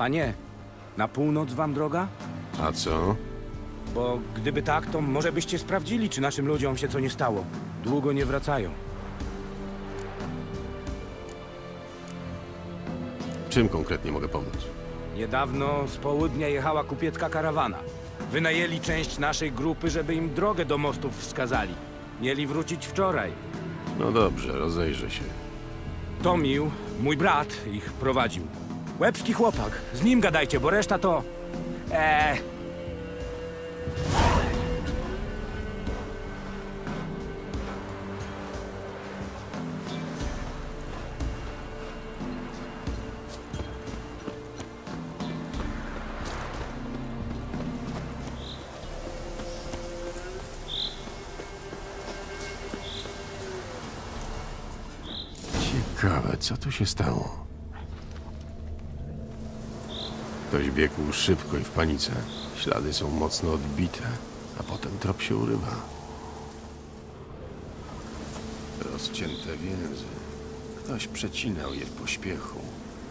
Panie, na północ wam droga? A co? Bo gdyby tak, to może byście sprawdzili, czy naszym ludziom się co nie stało. Długo nie wracają. Czym konkretnie mogę pomóc? Niedawno z południa jechała kupiecka karawana. Wynajęli część naszej grupy, żeby im drogę do mostów wskazali. Mieli wrócić wczoraj. No dobrze, rozejrzę się. Tomił, mój brat, ich prowadził. Łebski chłopak. Z nim gadajcie, bo reszta to... Eee... Ciekawe, co tu się stało? Ktoś biegł szybko i w panice. Ślady są mocno odbite, a potem trop się urywa. Rozcięte więzy. Ktoś przecinał je w pośpiechu,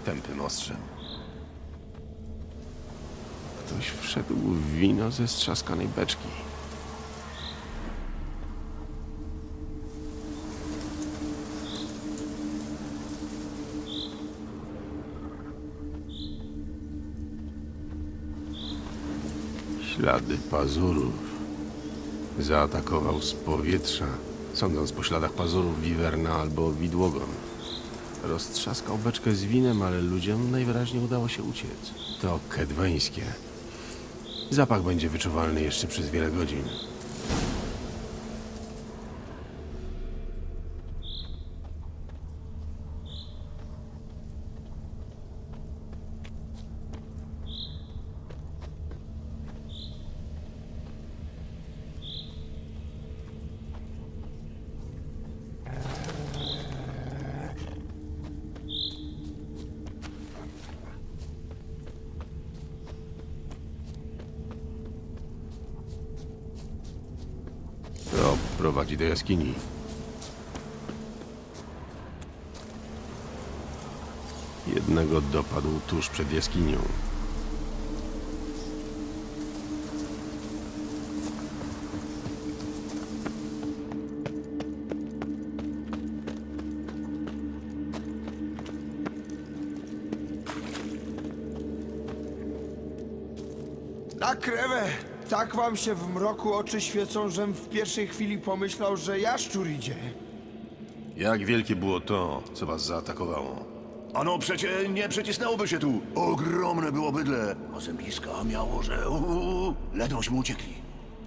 tępym ostrzem. Ktoś wszedł w wino ze strzaskanej beczki. Ślady pazurów. Zaatakował z powietrza, sądząc po śladach pazurów wiwerna albo widłogon. Roztrzaskał beczkę z winem, ale ludziom najwyraźniej udało się uciec. To kedweńskie. Zapach będzie wyczuwalny jeszcze przez wiele godzin. To prowadzi do jaskini. Jednego dopadł tuż przed jaskinią. Tak wam się w mroku oczy świecą, żem w pierwszej chwili pomyślał, że jaszczur idzie. Jak wielkie było to, co was zaatakowało? Ano przecie nie przecisnęłoby się tu. Ogromne było bydle. A zębiska miało, że uuu, ledwośmy uciekli.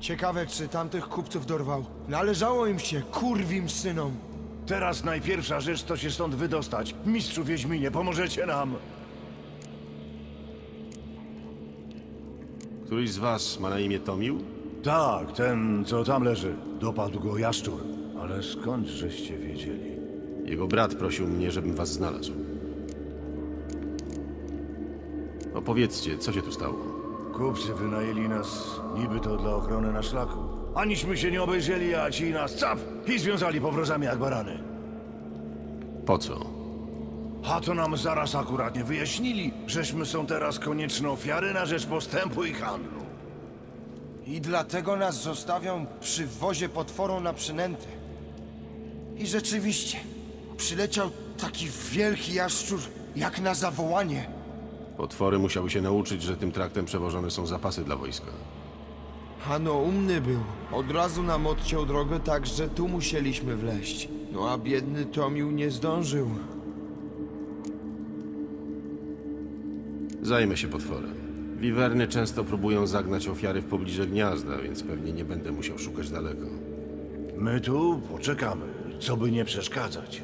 Ciekawe, czy tamtych kupców dorwał. Należało im się, kurwim synom. Teraz najpierwsza rzecz to się stąd wydostać. Mistrzu Wiedźminie, pomożecie nam. Któryś z was ma na imię Tomił? Tak, ten, co tam leży. Dopadł go jaszczur. Ale skąd żeście wiedzieli? Jego brat prosił mnie, żebym was znalazł. Opowiedzcie, co się tu stało. Kupcy wynajęli nas niby to dla ochrony na szlaku. Aniśmy się nie obejrzeli, a ci nas cap i związali powrozami jak barany. Po co? A to nam zaraz akurat nie wyjaśnili, żeśmy są teraz konieczne ofiary na rzecz postępu i handlu. I dlatego nas zostawią przy wozie potworą na przynętę. I rzeczywiście, przyleciał taki wielki jaszczur, jak na zawołanie. Potwory musiały się nauczyć, że tym traktem przewożone są zapasy dla wojska. Ano umny był. Od razu nam odciął drogę, tak że tu musieliśmy wleźć. No a biedny Tomił nie zdążył. Zajmę się potworem. Wiwerny często próbują zagnać ofiary w pobliże gniazda, więc pewnie nie będę musiał szukać daleko. My tu poczekamy, co by nie przeszkadzać.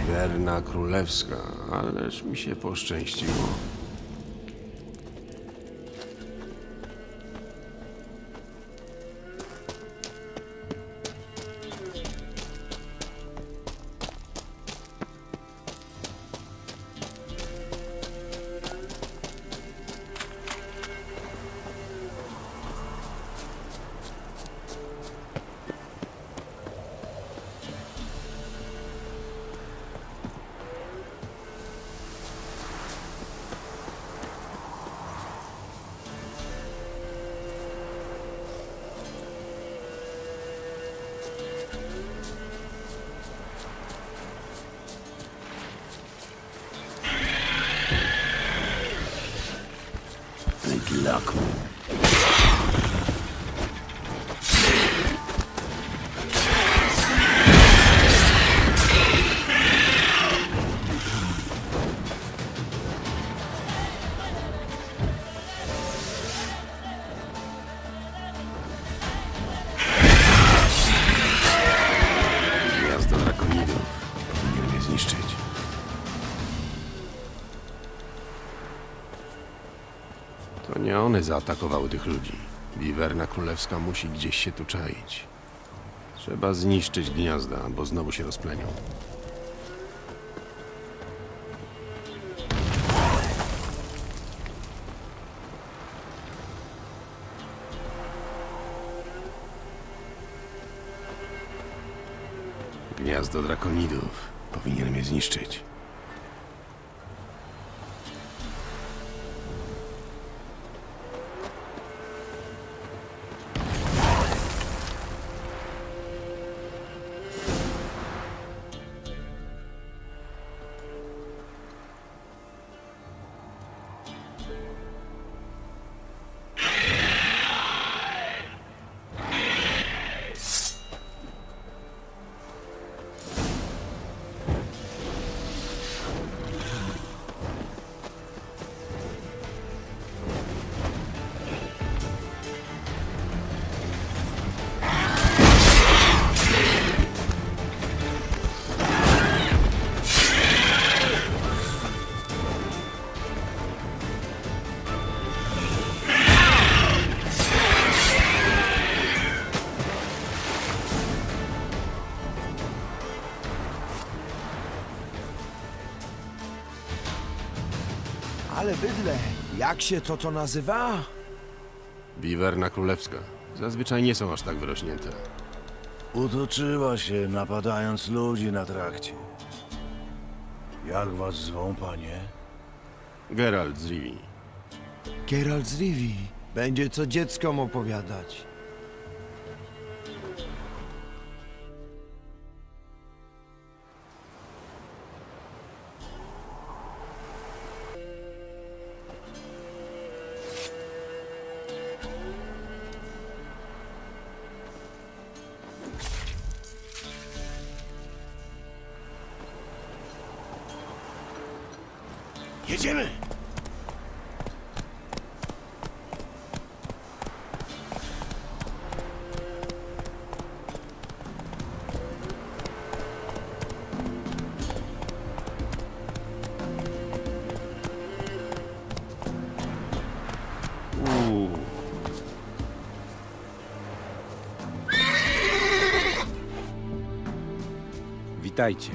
Wiwerna królewska, ależ mi się poszczęściło. Szlaku. To nie one zaatakowały tych ludzi. Wiwerna królewska musi gdzieś się tu czaić. Trzeba zniszczyć gniazda, bo znowu się rozplenią. Gniazdo drakonidów. Powinienem je zniszczyć. Ale bydle, jak się to to nazywa? Wiwerna królewska. Zazwyczaj nie są aż tak wyrośnięte. Utoczyła się, napadając ludzi na trakcie. Jak was zwą, panie? Geralt z Rivii. Geralt z Rivii. Będzie co dzieckom opowiadać. Jedziemy! Witajcie.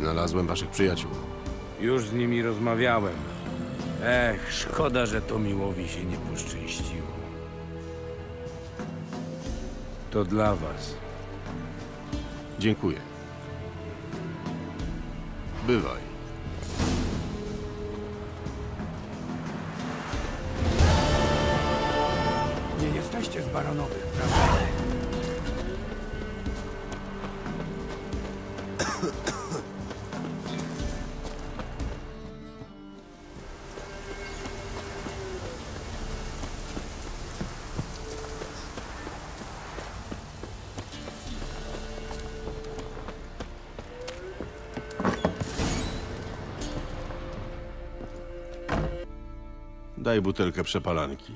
Znalazłem waszych przyjaciół. Już z nimi rozmawiałem. Ech, szkoda, że Tomiłowi się nie poszczęściło. To dla was. Dziękuję. Bywaj. Nie jesteście z Baronowych, prawda? Daj butelkę przepalanki.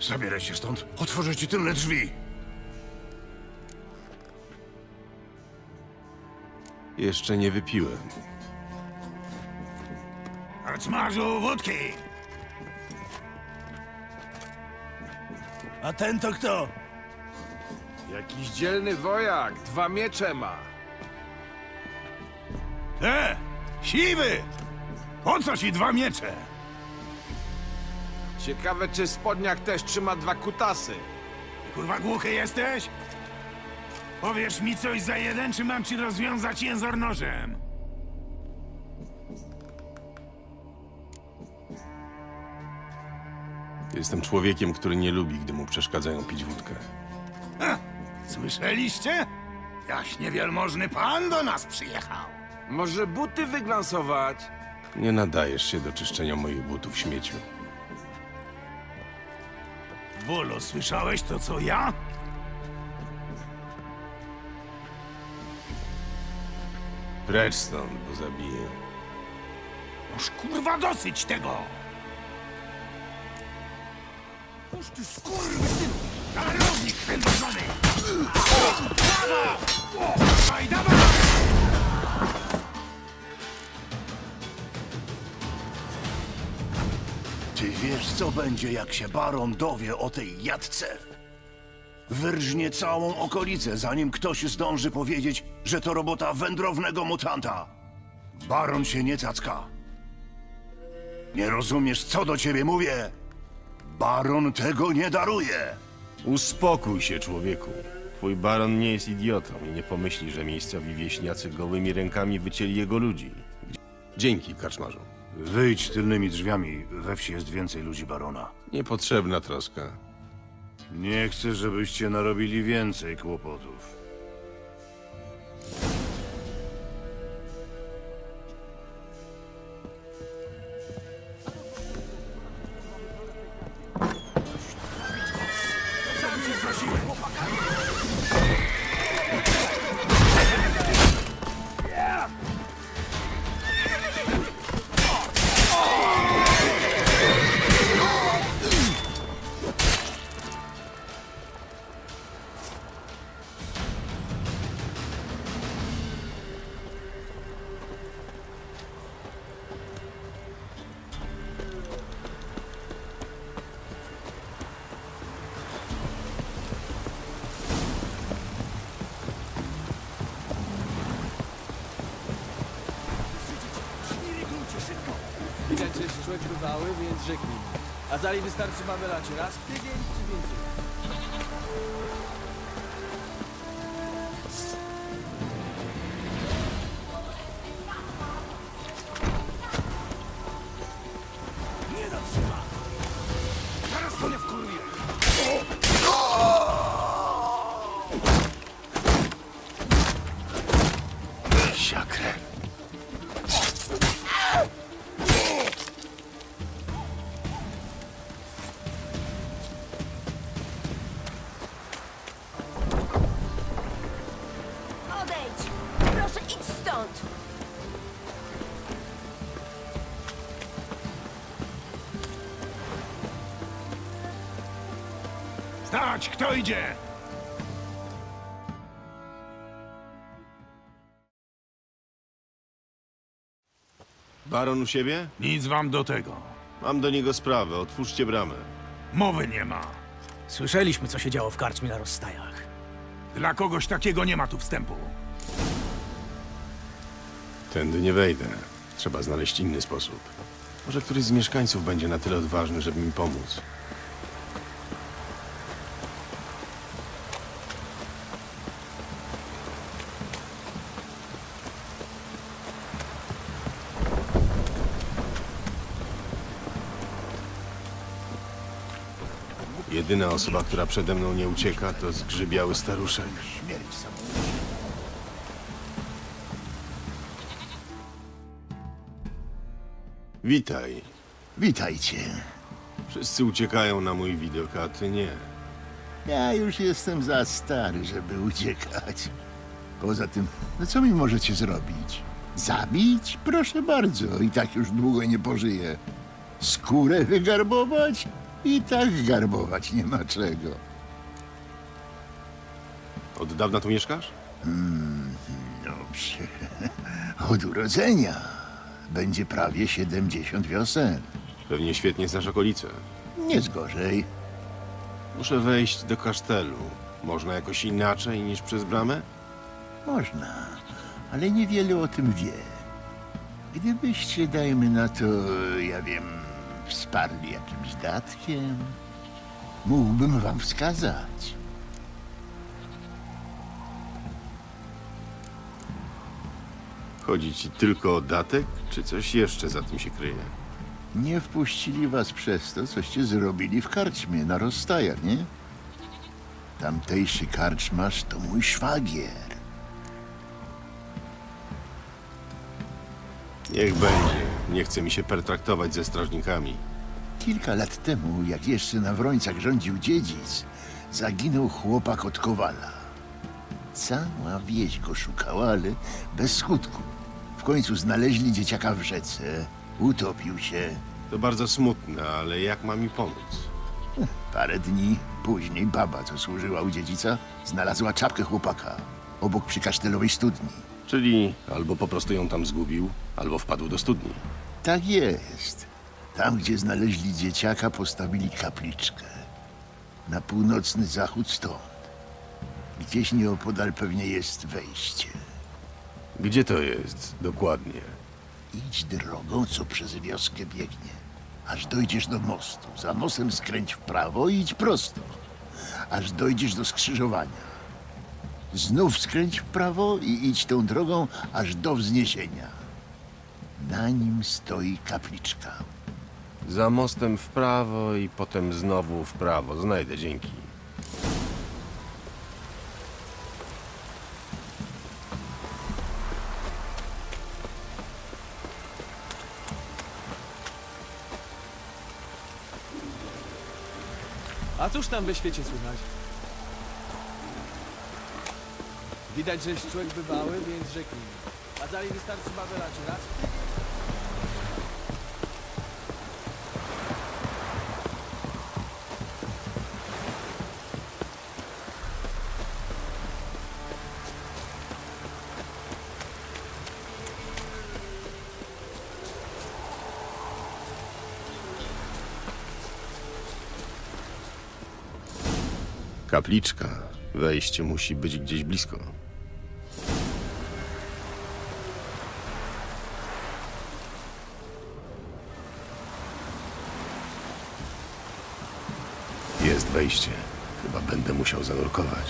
Zabieraj się stąd. Otworzę ci tylne drzwi. Jeszcze nie wypiłem. Arcmarzu, wódki! A ten to kto? Jakiś dzielny wojak, dwa miecze ma. E! Siwy! Po co ci dwa miecze? Ciekawe, czy spodniak też trzyma dwa kutasy. Kurwa głuchy jesteś? Powiesz mi coś za jeden, czy mam ci rozwiązać jęzor nożem? Jestem człowiekiem, który nie lubi, gdy mu przeszkadzają pić wódkę. Słyszeliście? Jaśnie wielmożny pan do nas przyjechał. Może buty wyglansować? Nie nadajesz się do czyszczenia moich butów śmieciu. Bolo, słyszałeś to co ja? Precz stąd, bo zabiję. Już kurwa dosyć tego! Oż ty skurwysyn! Darownik wędrzony! Brawo! Dawaj, dawaj! Ty wiesz, co będzie, jak się baron dowie o tej jadce? Wyrżnie całą okolicę, zanim ktoś zdąży powiedzieć, że to robota wędrownego mutanta. Baron się nie cacka. Nie rozumiesz, co do ciebie mówię? Baron tego nie daruje. Uspokój się, człowieku. Twój baron nie jest idiotą i nie pomyśli, że miejscowi wieśniacy gołymi rękami wycięli jego ludzi. Dzięki, kaczmarzu. Wyjdź tylnymi drzwiami, we wsi jest więcej ludzi barona. Niepotrzebna troska. Nie chcę, żebyście narobili więcej kłopotów. Bywały, więc rzeknij. A dalej wystarczy mamy lacie raz w tydzień Stać, kto idzie? Baron u siebie? Nic wam do tego. Mam do niego sprawę, otwórzcie bramę. Mowy nie ma. Słyszeliśmy, co się działo w karczmie na rozstajach. Dla kogoś takiego nie ma tu wstępu. Tędy nie wejdę. Trzeba znaleźć inny sposób. Może któryś z mieszkańców będzie na tyle odważny, żeby mi pomóc. Jedyna osoba, która przede mną nie ucieka, to zgrzybiały staruszek. Witaj. Witajcie. Wszyscy uciekają na mój widok, a ty nie. Ja już jestem za stary, żeby uciekać. Poza tym, no co mi możecie zrobić? Zabić? Proszę bardzo, i tak już długo nie pożyję. Skórę wygarbować? I tak garbować nie ma czego. Od dawna tu mieszkasz? Dobrze. Od urodzenia. Będzie prawie 70 wiosen. Pewnie świetnie znasz okolice. Nie zgorzej. Muszę wejść do kasztelu. Można jakoś inaczej niż przez bramę? Można, ale niewiele o tym wie. Gdybyście, dajmy na to, ja wiem, wsparli jakimś datkiem, mógłbym wam wskazać. Chodzi ci tylko o datek, czy coś jeszcze za tym się kryje? Nie wpuścili was przez to, coście zrobili w karczmie na rozstajach, nie? Tamtejszy karczmarz to mój szwagier. Niech będzie. Nie chce mi się pertraktować ze strażnikami. Kilka lat temu, jak jeszcze na Wrońcach rządził dziedzic, zaginął chłopak od Kowala. Cała wieś go szukała, ale bez skutku. W końcu znaleźli dzieciaka w rzece. Utopił się. To bardzo smutne, ale jak ma mi pomóc? Parę dni później baba, co służyła u dziedzica, znalazła czapkę chłopaka obok przykasztelowej studni. Czyli albo po prostu ją tam zgubił, albo wpadł do studni. Tak jest. Tam, gdzie znaleźli dzieciaka, postawili kapliczkę. Na północny zachód stąd. Gdzieś nieopodal pewnie jest wejście. Gdzie to jest dokładnie? Idź drogą, co przez wioskę biegnie. Aż dojdziesz do mostu. Za mostem skręć w prawo i idź prosto. Aż dojdziesz do skrzyżowania. Znów skręć w prawo i idź tą drogą aż do wzniesienia. Na nim stoi kapliczka. Za mostem w prawo i potem znowu w prawo. Znajdę, dzięki. A cóż tam we świecie słychać? Widać, że człowiek bywały, więc rzeknij. A dalej wystarczy babela czy raz? Kapliczka. Wejście musi być gdzieś blisko. Wejście. Chyba będę musiał zanurkować.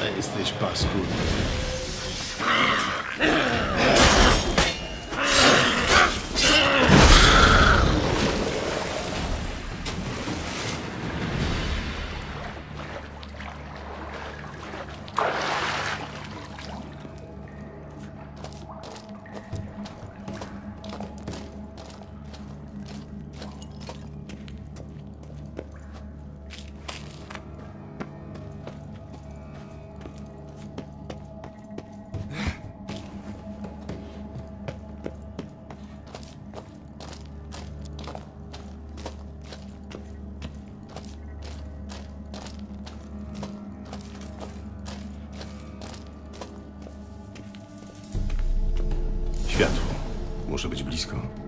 Ale jesteś paskudny. Światło. Muszę być blisko.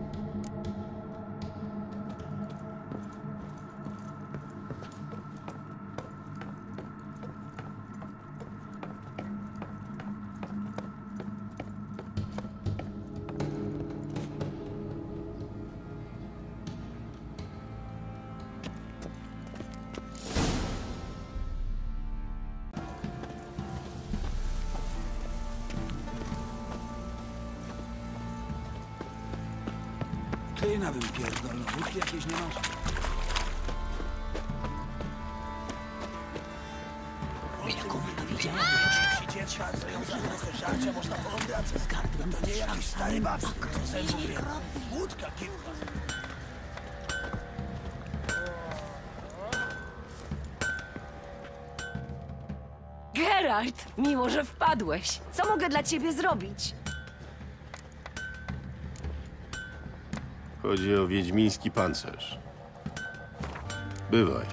Klina bym pierdolnął. Wódki jakieś nie masz? Geralt, miło, że wpadłeś. Co mogę dla ciebie zrobić? Chodzi o wiedźmiński pancerz. Bywaj.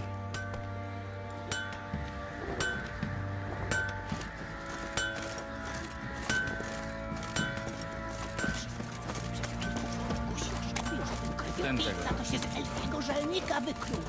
Ten tego. Za to się z elfiego żelnika wykluł.